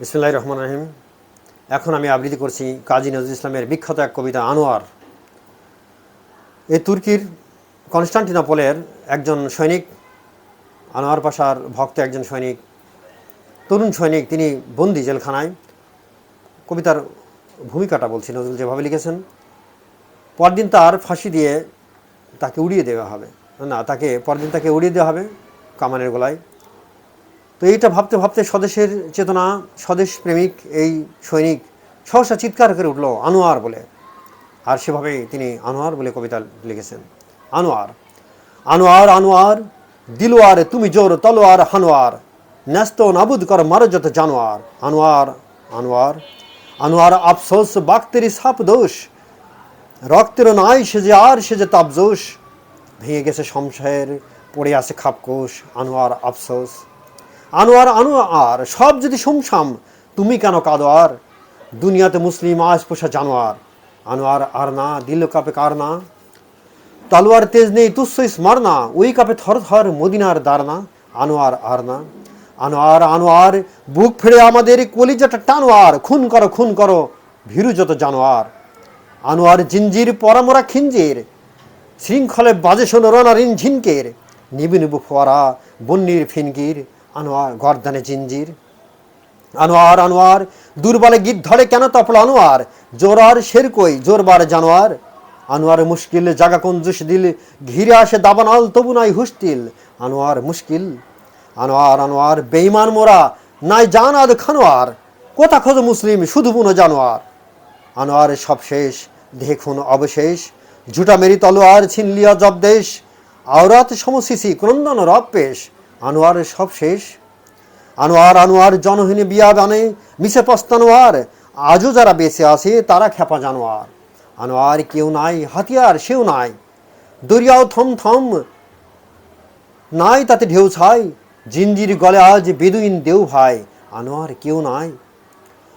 বিসমুল্লাহ রহমান রহিম। এখন আমি আবৃত্তি করছি কাজী নজরুল ইসলামের বিখ্যাত এক কবিতা, আনোয়ার। এই তুর্কির কনস্টান্টিনোপলের একজন সৈনিক, আনোয়ার পাশার ভক্ত একজন সৈনিক, তরুণ সৈনিক, তিনি বন্দি জেলখানায়। কবিতার ভূমিকাটা বলছি, নজরুল যেভাবে লিখেছেন, পরদিন তার ফাঁসি দিয়ে তাকে উড়িয়ে দেওয়া হবে। না, তাকে, পরদিন তাকে উড়িয়ে দেওয়া হবে কামানের গলায়। তো এইটা ভাবতে ভাবতে স্বদেশের চেতনা, স্বদেশ প্রেমিক, এই সৈনিক সহসা চিৎকার করে উঠল, আনোয়ার বলে। আর সেভাবেই তিনি আনোয়ার বলে কবিতা লিখেছেন। আনোয়ার আনোয়ার আনোয়ার দিলোয়ার তুমি জোর, তলোয়ার, হানোয়ার, ন্যস্ত নাবুদ কর মারো যত জানোয়ার। আনোয়ার আনোয়ার আনোয়ার, আফসোস বাক্তেরি সাপ দোষ, রক্তের নাই সে যে আর, সে যে তাপজোশ ভেঙে গেছে সংশয়ের, পড়ে আছে খাপকোষ। আনোয়ার, আফসোস আনোয়ার আনোয়ার, সব যদি শুমসাম তুমি কেন কাঁদো আর? দুনিয়াতে মুসলিম আজ পোষা জানোয়ার। আনোয়ার আর না, দিল কাপে কার না? তালোয়ার তেজ নেই তুসই স্মার না, ওই কাপে থর থর মদিনার দারনা আনোয়ার আর না। আনোয়ার আনোয়ার, বুক ফেড়ে আমাদের কলিজাটা টানোয়ার, খুন করো খুন করো ভীরু যত জানোয়ার। আনোয়ার জিঞ্জির, পরামরা খিঞ্জির, শৃঙ্খলে বাজে শোনো রনারিন ঝিনকের নিবু নিবু ফোয়ারা বন্নির ফিনকির। আনোয়ার, গর্দানে জিঞ্জির। আনোয়ার আনোয়ার, দুর্বলে গীত ধরে কেন তপল আনোয়ার? জোরার শের কই? জোরবার জানোয়ার। আনোয়ার মুশকিল জাগা কঞ্জুস দিল, ঘিরে আসে দাবানাল, তবু নাই হুস্তিল আনোয়ার মুশকিল। আনোয়ার আনোয়ার বেইমান মোরা, নাই জান আদ খানোয়ার। কোথা খোঁজ মুসলিম, শুধু বুনো জানোয়ার। আনোয়ার সব শেষ, দেখুন অবশেষ। জুটা মেরি তলোয়ার, ছিনলিয়া জবদেশ আওরাত সমসিসি ক্রন্দন রব পেশ। আনোয়ার সব শেষ। আনোয়ার আনোয়ার, জনহীন বিয়া বানে, মিশে পস্তানোয়ার আজও যারা বেঁচে আছে, তারা খেপা জানোয়ার। আনোয়ার কেউ নাই, হাতিয়ার সেও নাই। দরিয়াও থম থম, নাই তাতে ঢেউ ছাই। জিঞ্জির গলে আজ বেদুইন দেউ ভাই, আনোয়ার কেউ নাই।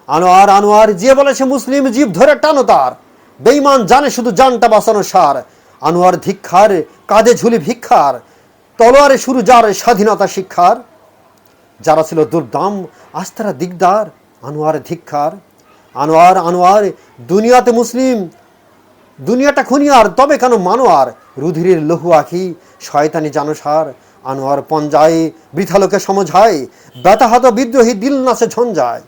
আনোয়ার আনোয়ার, যে বলেছে মুসলিম, জীব ধরে টানো তার। বেইমান জানে শুধু জানটা বাঁচানো সার। আনোয়ার ধিক্ষার, কাঁধে ঝুলি ভিক্ষার। তলোয়ারে শুরু যার স্বাধীনতা শিক্ষার, যারা ছিল দুর্দাম আজ তারা দিগদার আনোয়ার ধিক্ষার আনোয়ার আনোয়ার, দুনিয়াতে মুসলিম, দুনিয়াটা খুনিয়ার, তবে কেন মানোয়ার? রুধিরের লহু আখি শয়তানি জানসার। আনোয়ার পঞ্জায় বৃথালোকে সমঝায়, ব্যথাহত বিদ্রোহী দিল নাচে ঝঞ্ঝায়।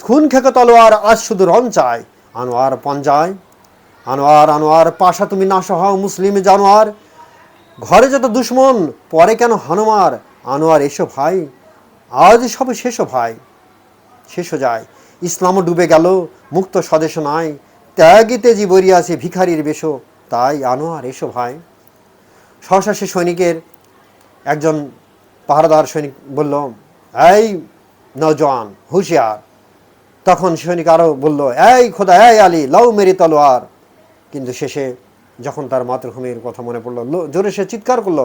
খুন খেকে তলোয়ার, আজ শুধু রঞ্চায় আনোয়ার পঞ্জায়, আনোয়ার আনোয়ার, পাশা তুমি না সহাও মুসলিম জানোয়ার। ঘরে যত দুশ্মন, পরে কেন হনুমার? আনোয়ার, এসো ভাই। আজ সব শেষ ভাই। শেষ যায়। ইসলামও ডুবে গেল, মুক্ত স্বদেশ নাই। ত্যাগিতে জীবরিয়াছে ভিখারির বেশো তাই আনোয়ার, এসো ভাই। সহসা সে সৈনিকের একজন পাহারাদার সৈনিক বলল, এই নজওয়ান হুঁশিয়ার। তখন সৈনিক আরও বলল, এই খোদা, এই আলী লাউ মেরি তলোয়ার। কিন্তু শেষে যখন তার মাতৃভূমির কথা মনে পড়ল জোরে সে চিৎকার করল,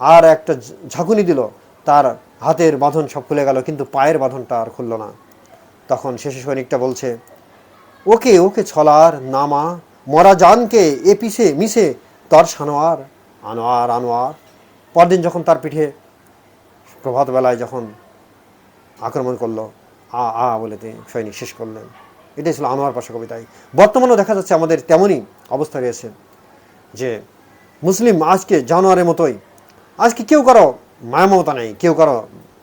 আর একটা ঝাঁকুনি দিল, তার হাতের বাঁধন সব খুলে গেল, কিন্তু পায়ের বাঁধনটা আর খুলল না। তখন শেষে সৈনিকটা বলছে, ওকে ওকে ছলার নামা, মরা জানকে এ পিছে মিশে, তর সানোয়ার আনোয়ার আনোয়ার। পরদিন যখন তার পিঠে প্রভাত বেলায় যখন আক্রমণ করল, আ আ বলে তিনি সৈনিক শেষ করলেন। এটাই ছিল আনোয়ার পাশা কবিতায়। বর্তমানেও দেখা যাচ্ছে আমাদের তেমনই অবস্থা রয়েছে। যে মুসলিম আজকে জানোয়ারের মতোই, আজকে কেউ কারও মায়ামমতা নেই, কেউ কারও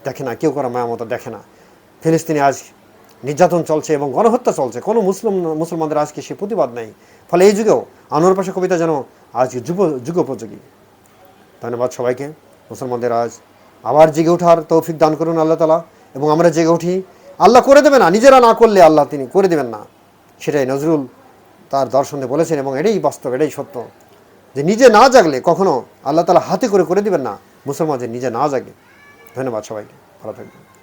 দেখে না, কেউ কারও মায়ামতা দেখে না। ফিলিস্তিনে আজ নির্যাতন চলছে এবং গণহত্যা চলছে। কোনো মুসলিম, মুসলমানদের আজকে সে প্রতিবাদ নেই। ফলে এই যুগেও আনোয়ার পাশা কবিতা যেন আজকে যুব, যুগোপযোগী। ধন্যবাদ সবাইকে। মুসলমানদের আজ আবার জেগে ওঠার তৌফিক দান করুন আল্লাহ তালা এবং আমরা জেগে উঠি, আল্লাহ করে দেবে না, নিজেরা না করলে আল্লাহ তিনি করে দেবেন না। সেটাই নজরুল তার দর্শনে বলেছেন এবং এটাই বাস্তব, এটাই সত্য। যে নিজে না জাগলে কখনো আল্লাহ তালা হাতে করে করে দিবেন না। মুসলমান যে নিজে না জাগে। ধন্যবাদ সবাইকে। ভালো থাকবেন।